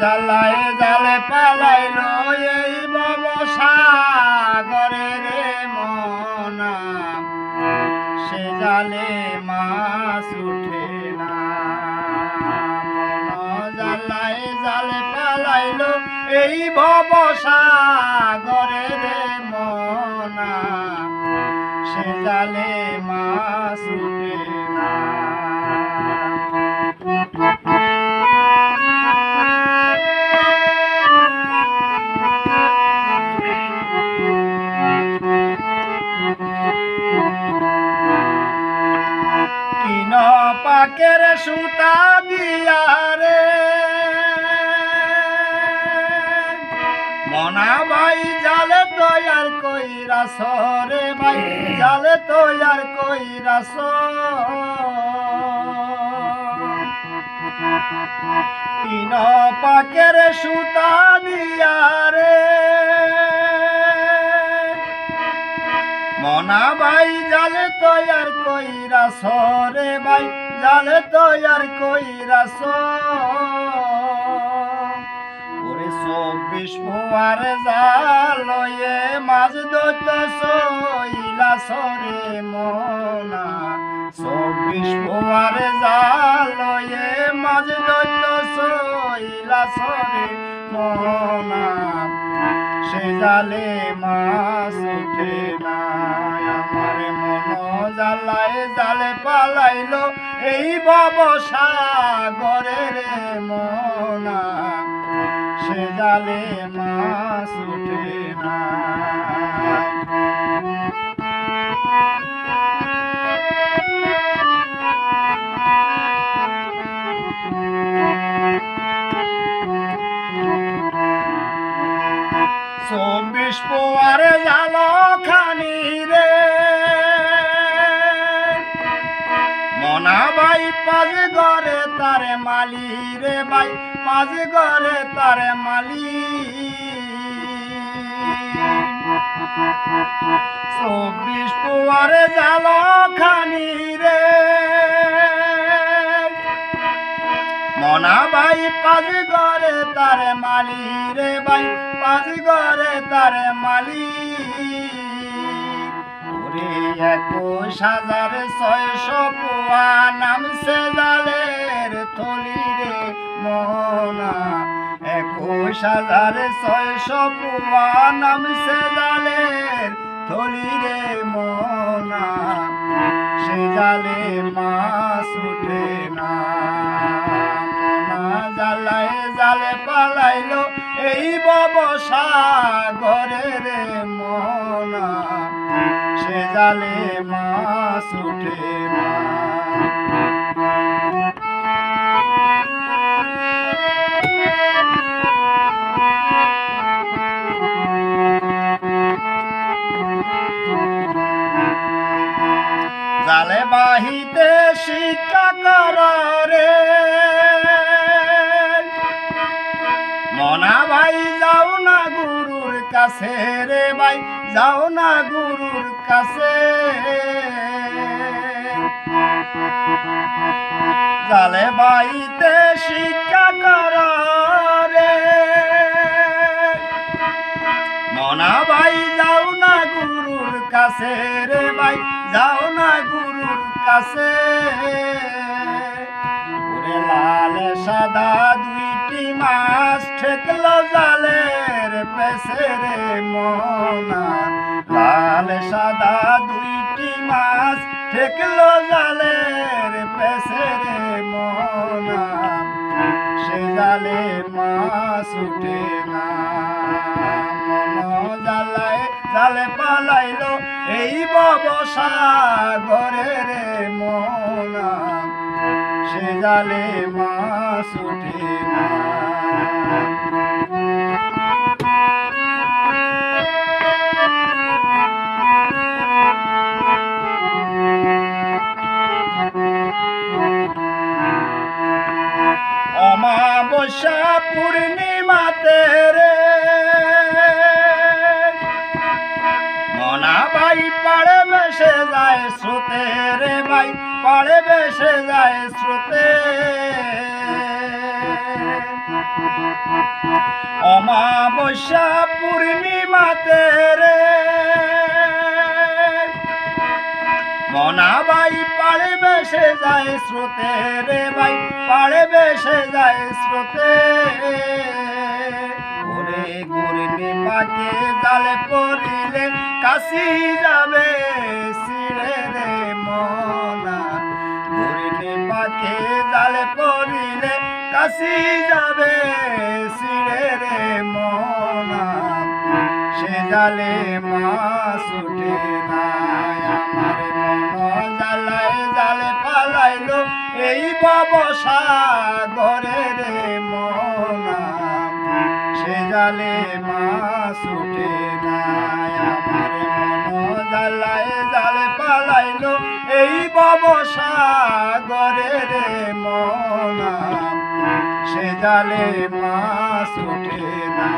জালায় জালে পালাইলো এই সাগরে রে মনা। সে জালে মাছ উঠে না। জালায় জালে পালাইলো এই ভব সাগরে রে মনা। সে জালে মাছ উঠে সুতা দিয়া রে। মনা ভাই, জালে তৈয়ার কইরা সরে ভাই, জালে তৈয়ার কইরা তিন পাকের সুতা দিয়া রে। মনা ভাই, জালে তৈয়ার কইরা সরে ভাই জালে তৈয়ার কইরা ওরে চব্বিশ পোয়ার জালয়ে মাছ দৈত সইলা সরে মনা। চব্বিশ পোয়ার জালয়ে মাছ দৈত সইলা সরে মনা। সে জালে মাছ উঠে না আমার মন জালায় জালে পালাইলো। এই সাগরে রে মনা, সে জালে মাছ উঠে চব্বিশ পোয়ারে জাল খানি রে তারে মালি রে ভাই, পাঁচ ঘরে তারে মালি। চব্বিশ পোয়ারে জাল খানি রে। মনা ভাই পাঁচ ঘরে তারে মালি রে ভাই, পাঁচ ঘরে তারে মালি। একুশ হাজার ছয়শো পোয়া নামছে জালের থলি রে মনা একুশ হাজার ছয়শো পোয়া নামছে জালের থলি রে মনা সে জালে মাছ উঠে না। জালায় জালে পালাইলো এই বব সাগরে রে মনা সে জালে মাছ উঠে না। জালে বাহিতে শিক্ষা কর মনা ভাই, যাও না গুরুর কাছে রে ভাই। যাও না গুরুর কাছে। জালে বাইতে শিক্ষা কর রে মনা ভাই, যাও না গুরুর কাছে রে ভাই, যাও না গুরুর কাছে। লাল, সাদা দুইটি মাছ ঠেকলো জালের পেছে রে মনা। লাল, সাদা দুইটি মাছ ঠেকলো জালের পেছে রে মনা। সে জালে মাছ উঠে না। জালায় জালে পালাইলো এই বব সাগরে রে মনা। সে জালে মাছ উঠে না। অমাবস্যা পূর্ণিমাতে রে। পাড়ে বেসে যায় শ্রুতে রে ভাই পাড়ে যায় শ্রুতে অমাবস্যা পূর্ণিমাতে রে। মনাবাই পাড়ে বেসে যায় স্রোতে রে ভাই পাড়ে বেসে যায় স্রোতে। ওরে গুরনি পাকে জালে পড়িলে কাশি যাবে। কাশি যাবে সিরে রে মনা সে জালে উঠে নাই আমার মন। জালায় জালে পালাইলো এই বাবসা ঘরে রে মনা সে জালে উঠে নাই আমার মন। জালায় জালে পালাইলো এই বাবসা ঘরে রে মনা সে জালে মাছ উঠে না।